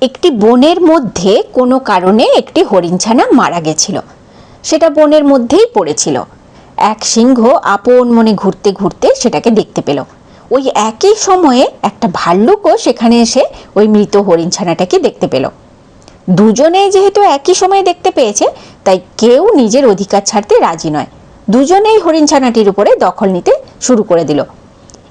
একটি বনের মধ্যে কোনো কারণে একটি হরিণছানা মারা গেছিল। সেটা বনের মধ্যেই পড়েছিল। এক সিংহ আপন মনে ঘুরতে ঘুরতে সেটাকে দেখতে পেল। ওই একই সময়ে একটা ভাল্লুকও সেখানে এসে ওই মৃত হরিণছানাটাকে দেখতে পেল। দুজনেই যেহেতু একই সময়ে দেখতে পেয়েছে, তাই কেউ নিজের অধিকার ছাড়তে রাজি নয়। দুজনেই হরিণছানাটির উপরে দখল নিতে শুরু করে দিল।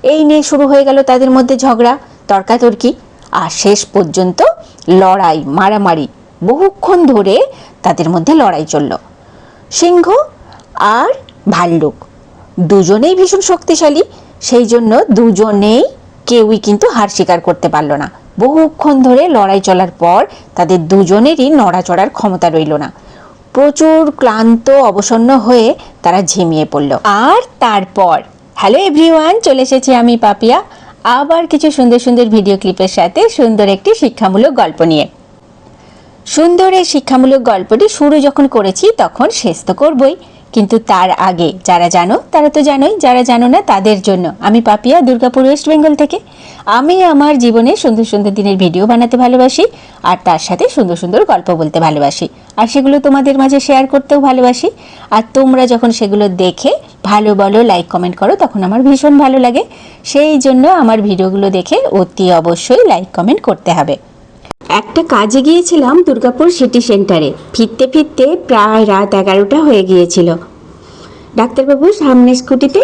এই নিয়ে শুরু হয়ে গেল তাদের মধ্যে ঝগড়া, তর্কাতর্কি। আর শেষ পর্যন্ত লড়াই, মারামারি বহুক্ষণ ধরে তাদের মধ্যে লড়াই চলল। সিংহ আর ভাল্লুক দুজনেই ভীষণ শক্তিশালী, সেই জন্য দুজনেই কেউই কিন্তু হার স্বীকার করতে পারল না। বহুক্ষণ ধরে লড়াই চলার পর তাদের দুজনেরই নড়াচড়ার ক্ষমতা রইল না। প্রচুর ক্লান্ত, অবসন্ন হয়ে তারা ঝিমিয়ে পড়ল। আর তারপর হ্যালো এভরিওয়ান চলে এসেছি আমি পাপিয়া। আবার কিছু সুন্দর সুন্দর ভিডিও ক্লিপের সাথে সুন্দর একটি শিক্ষামূলক গল্প নিয়ে। সুন্দর এই শিক্ষামূলক গল্পটি শুরু যখন করেছি, তখন শেষ তো করবই। কিন্তু তার আগে, যারা জানো, তারা তো জানোই, যারা জানো না, তাদের জন্য। আমি পাপিয়া, দুর্গাপুর ওয়েস্ট বেঙ্গল থেকে। আমি আমার জীবনে সুন্দর সুন্দর দিনের ভিডিও বানাতে ভালোবাসি, আর তার সাথে সুন্দর সুন্দর গল্প বলতে ভালোবাসি। আর সেগুলো তোমাদের মাঝে শেয়ার করতেও ভালোবাসি। আর তোমরা যখন সেগুলো দেখে ভালো বলো লাইক কমেন্ট করো, তখন আমার ভীষণ ভালো লাগে। সেই জন্য আমার ভিডিওগুলো দেখে অতি অবশ্যই লাইক কমেন্ট করতে হবে। একটা কাজে গিয়েছিলাম দুর্গাপুর সিটি সেন্টারে। ফিরতে ফিরতে প্রায় রাত এগারোটা হয়ে গিয়েছিল। ডাক্তারবাবু সামনে স্কুটিতে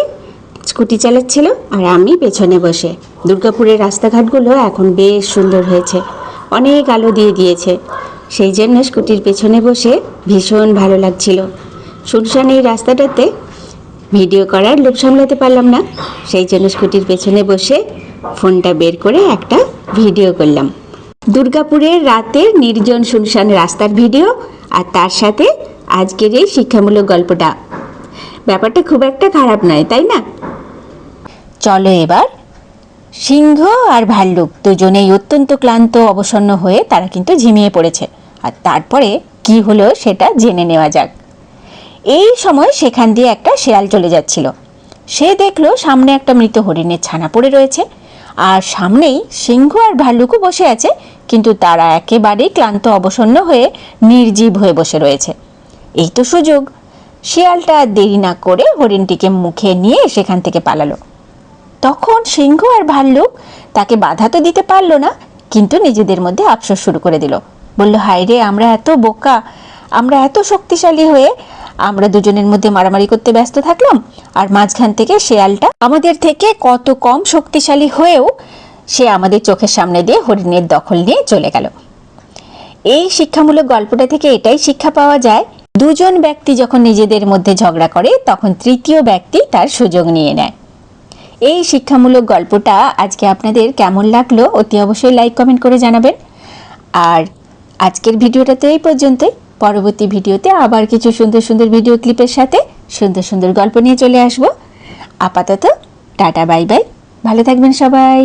স্কুটি চালাচ্ছিল আর আমি পেছনে বসে। দুর্গাপুরের রাস্তাঘাটগুলো এখন বেশ সুন্দর হয়েছে। অনেক আলো দিয়ে দিয়েছে। সেই জন্য স্কুটির পেছনে বসে ভীষণ ভালো লাগছিল। শুনশান এই রাস্তাটাতে ভিডিও করার লোভ সামলাতে পারলাম না। সেই জন্য স্কুটির পেছনে বসে ফোনটা বের করে একটা ভিডিও করলাম। দুর্গাপুরের রাতের নির্জন শুনশান রাস্তার ভিডিও আর তার সাথে আজকের এই শিক্ষামূলক গল্পটা। ব্যাপারটা খুব একটা খারাপ নয়, তাই না? চলো এবার। সিংহ আর ভাল্লুক দুজনেই অত্যন্ত ক্লান্ত, অবসন্ন হয়ে তারা কিন্তু ঝিমিয়ে পড়েছে। আর তারপরে কি হলো সেটা জেনে নেওয়া যাক। এই সময় সেখান দিয়ে একটা শেয়াল চলে যাচ্ছিল। সে দেখল সামনে একটা মৃত হরিণের ছানা পড়ে রয়েছে। আর সামনেই সিংহ আর ভাল্লুকও বসে আছে, কিন্তু তারা একেবারেই ক্লান্ত অবসন্ন হয়ে নির্জীব হয়ে বসে রয়েছে। এই তো সুযোগ। শিয়ালটা দেরি না করে হরিণটিকে মুখে নিয়ে সেখান থেকে পালালো। তখন সিংহ আর ভাল্লুক তাকে বাধা তো দিতে পারল না, কিন্তু নিজেদের মধ্যে আফসোস শুরু করে দিল। বলল হায় রে আমরা এত বোকা আমরা এত শক্তিশালী হয়ে আমরা দুজনের মধ্যে মারামারি করতে ব্যস্ত থাকলাম, আর মাঝখান থেকে শেয়ালটা আমাদের থেকে কত কম শক্তিশালী হয়েও সে আমাদের চোখের সামনে দিয়ে হরিণের দখল নিয়ে চলে গেল। এই শিক্ষামূলক গল্পটা থেকে এটাই শিক্ষা পাওয়া যায়, দুজন ব্যক্তি যখন নিজেদের মধ্যে ঝগড়া করে, তখন তৃতীয় ব্যক্তি তার সুযোগ নিয়ে নেয়। এই শিক্ষামূলক গল্পটা আজকে আপনাদের কেমন লাগল অতি অবশ্যই লাইক, কমেন্ট করে জানাবেন। আর আজকের ভিডিওটা তো এই পর্যন্তই। পরবর্তী ভিডিওতে আবার কিছু সুন্দর সুন্দর ভিডিও ক্লিপের সাথে সুন্দর সুন্দর গল্প নিয়ে চলে আসব। আপাতত, টাটা বাই বাই ভালো থাকবেন সবাই।